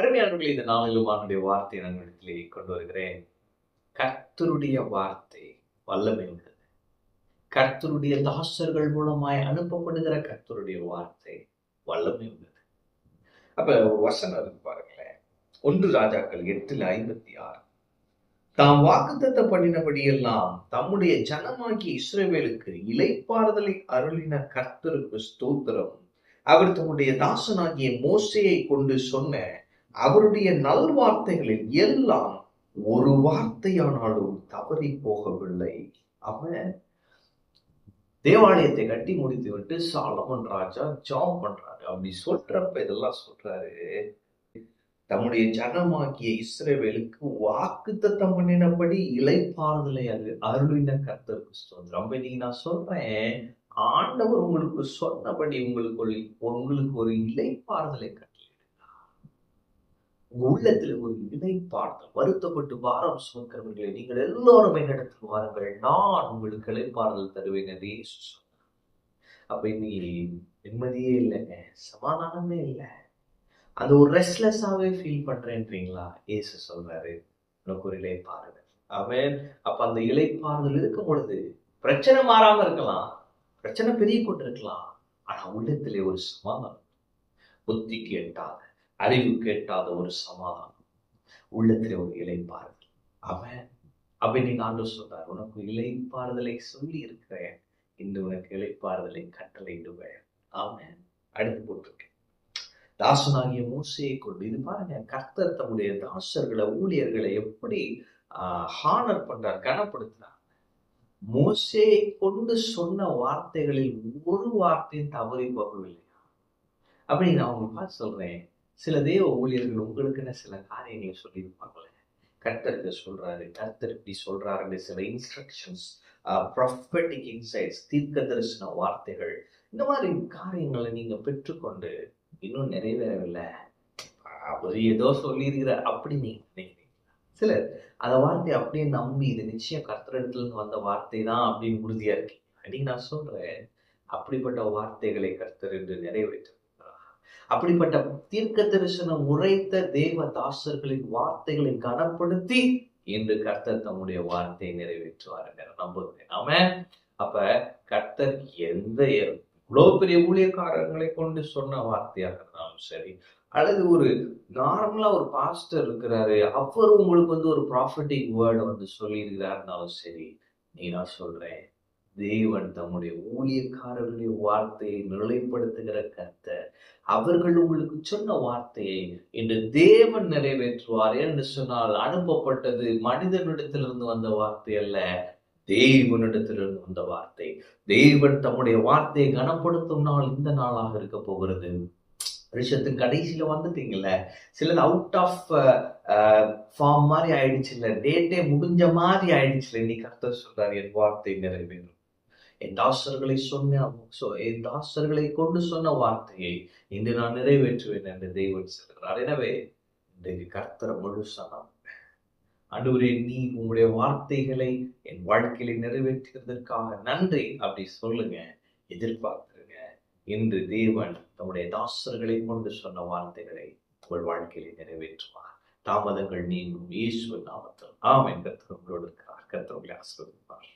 அருமையானவர்களே இந்த நாளிலும் அவனுடைய வார்த்தையை நான் இடத்திலே கொண்டு வருகிறேன். கர்த்தருடைய வார்த்தை வல்லமை உள்ளது கர்த்தருடைய தாசர்கள் மூலமாய் அனுப்பப்படுகிற கர்த்தருடைய வார்த்தை வல்லமை உள்ளது அப்ப ஒரு வசனம் இருக்கு பாருங்களேன். ஒன்று ராஜாக்கள் எட்டுல ஐம்பத்தி ஆறு. தாம் வாக்குத்தத்த பண்ணினபடியெல்லாம் தம்முடைய ஜனமாகி இஸ்ரேவேலுக்கு இலைப்பாறுதலை அருளின கர்த்தருக்கு ஸ்தோத்திரம். அவர் தம்முடைய தாசனாகிய மோசையை கொண்டு சொன்ன அவருடைய நல்வார்த்தைகளில் எல்லாம் ஒரு வார்த்தையானாலும் தவறி போகவில்லை. அவன் தேவாலயத்தை கட்டி முடித்து விட்டு சாலமன் ராஜா ஜாம் பண்றாரு. அப்படி சொல்றப்ப இதெல்லாம் சொல்றாரு தம்முடைய ஜனமாகிய இஸ்ரேவேலுக்கு வாக்கு தத்தம் பண்ணினபடி இலைப்பாறுதலை அது அருளின கர்த்தருக்கு ஸ்தோத்திரம். அப்ப இன்னைக்கு நான் சொல்றேன் ஆண்டவர் உங்களுக்கு சொன்னபடி உங்களுக்கு ஒரு உங்களுக்கு ஒரு இலைப்பாறுதலை கட்டளையிடுகிறார் உங்க உள்ளத்துல ஒரு இலைப்பாறுதல் வருத்தப்பட்டு வாரம் சுமக்கிறவர்களே நீங்கள் எல்லோரும் என்னிடத்தில் வாருங்கள். நான் உங்களுக்கு இழைப்பாறுதல் தருவேன் அதே அப்ப இன்னைக்கு நிம்மதியே இல்லைங்க சமாதானமே இல்லை. அந்த ஒரு ரெஸ்ட்லெஸ்ஸாவே ஃபீல் பண்றேன்றீங்களா? ஏசு சொல்றாரு. உனக்கு ஒரு இலைப்பாறுதல் அவன் அப்ப அந்த இழைப்பாறுதல் இருக்கும் பொழுது பிரச்சனை மாறாம இருக்கலாம். பிரச்சனை பெரிய கொண்டு இருக்கலாம். ஆனா உள்ளத்திலே ஒரு சமாதானம். புத்திக்கு எட்டாத அறிவு கேட்டாத ஒரு சமாதானம் உள்ளத்தில் ஒரு இலைப்பாறுதல் அவன் அவன் நீங்க ஆண்டு சொன்னார் உனக்கு இலைப்பாறுதலை சொல்லி இருக்கிறேன் இன்று உனக்கு இலைப்பாறுதலை கட்டளையிடுவேன். அவன் அடுத்து போட்டிருக்கேன். தாசனாகிய மூசையை கொண்டு இது பாருங்க கர்த்தர் தம்முடைய தாசர்களை ஊழியர்களை எப்படி ஹானர் பண்றார் கனப்படுத்துறார். மோசையை கொண்டு சொன்ன வார்த்தைகளில் ஒரு வார்த்தையும் தவறி போகவில்லையா? அப்படி நான் உங்களுக்கு பார்த்து சொல்றேன் சில தேவ ஊழியர்கள் உங்களுக்குன்னு சில காரியங்களை சொல்லியிருப்பாங்களே கர்த்தருக்கு சொல்றாரு கர்த்தர் இப்படி சொல்றாருன்னு சில இன்ஸ்ட்ரக்ஷன்ஸ் ப்ரொஃபட்டிக் இன்சைட்ஸ் தீர்க்க தரிசன வார்த்தைகள் இந்த மாதிரி காரியங்களை நீங்க பெற்றுக்கொண்டு இன்னும் நிறைவேறவில்லை. அவர் ஏதோ சொல்லியிருக்கிறார் அப்படி நீங்க சிலர் அந்த வார்த்தையை அப்படியே நம்பி இது நிச்சயம் கர்த்தரிடத்துல இருந்து வந்த வார்த்தை தான் அப்படின்னு உறுதியா இருக்கீங்க அப்படின்னு நான் சொல்றேன். அப்படிப்பட்ட வார்த்தைகளை கர்த்தர் என்று நிறைவேற்ற அப்படிப்பட்ட தீர்க்க தரிசனம் உரைத்த தேவ தாசர்களின் வார்த்தைகளை கனப்படுத்தி என்று கர்த்தர் தம்முடைய வார்த்தையை நிறைவேற்றுவாருங்க. நம்புகிறேன். ஆம அப்ப கர்த்தர் எந்த இவ்வளவு பெரிய ஊழியக்காரர்களை கொண்டு சொன்ன வார்த்தையாக இருந்தாலும் சரி அல்லது ஒரு நார்மலா ஒரு பாஸ்டர் இருக்கிறாரு அவர் உங்களுக்கு வந்து ஒரு ப்ராஃபிட்டிக் வேர்டை வந்து சொல்லியிருக்கிறாருனாலும் சரி நீ நான் சொல்றேன். தேவன் தம்முடைய ஊழியக்காரர்களுடைய வார்த்தையை நிலைப்படுத்துகிற கர்த்தர். அவர்கள் உங்களுக்கு சொன்ன வார்த்தையை இன்று தேவன் நிறைவேற்றுவார் என்று சொன்னால் அனுப்பப்பட்டது மனிதனிடத்திலிருந்து வந்த வார்த்தை அல்ல தேவனிடத்திலிருந்து வந்த வார்த்தை. தேவன் தம்முடைய வார்த்தையை கனப்படுத்தும் நாள் இந்த நாளாக இருக்க போகிறது. வருஷத்தின் கடைசியில வந்துட்டீங்கல்ல சிலது அவுட் ஆஃப் ஃபார்ம் மாதிரி ஆயிடுச்சு இல்லை டேட்டே முடிஞ்ச மாதிரி ஆயிடுச்சு இல்லை இன்னைக்கு கர்த்தர் சொல்றாரு என் வார்த்தை நிறைவேறும். என் தாசர்களை சொன்ன என் தாசர்களை கொண்டு சொன்ன வார்த்தையை இன்று நான் நிறைவேற்றுவேன் என்று தெய்வன் சொல்கிறார். எனவே இன்றைக்கு கர்த்தர முழுசனம் அன்றுவரே நீ உங்களுடைய வார்த்தைகளை என் வாழ்க்கையில நிறைவேற்றுவதற்காக நன்றி. அப்படி சொல்லுங்க எதிர்பார்த்துருங்க. இன்று தேவன் தம்முடைய தாசர்களை கொண்டு சொன்ன வார்த்தைகளை உங்கள் வாழ்க்கையில நிறைவேற்றுவார். தாமதங்கள் நீங்கும். இயேசு நாமத்தில். ஆம் என் கர்த்தர் உங்களோடு இருக்கிறார். கர்த்தர் உங்களை ஆசிர்வதிப்பார்.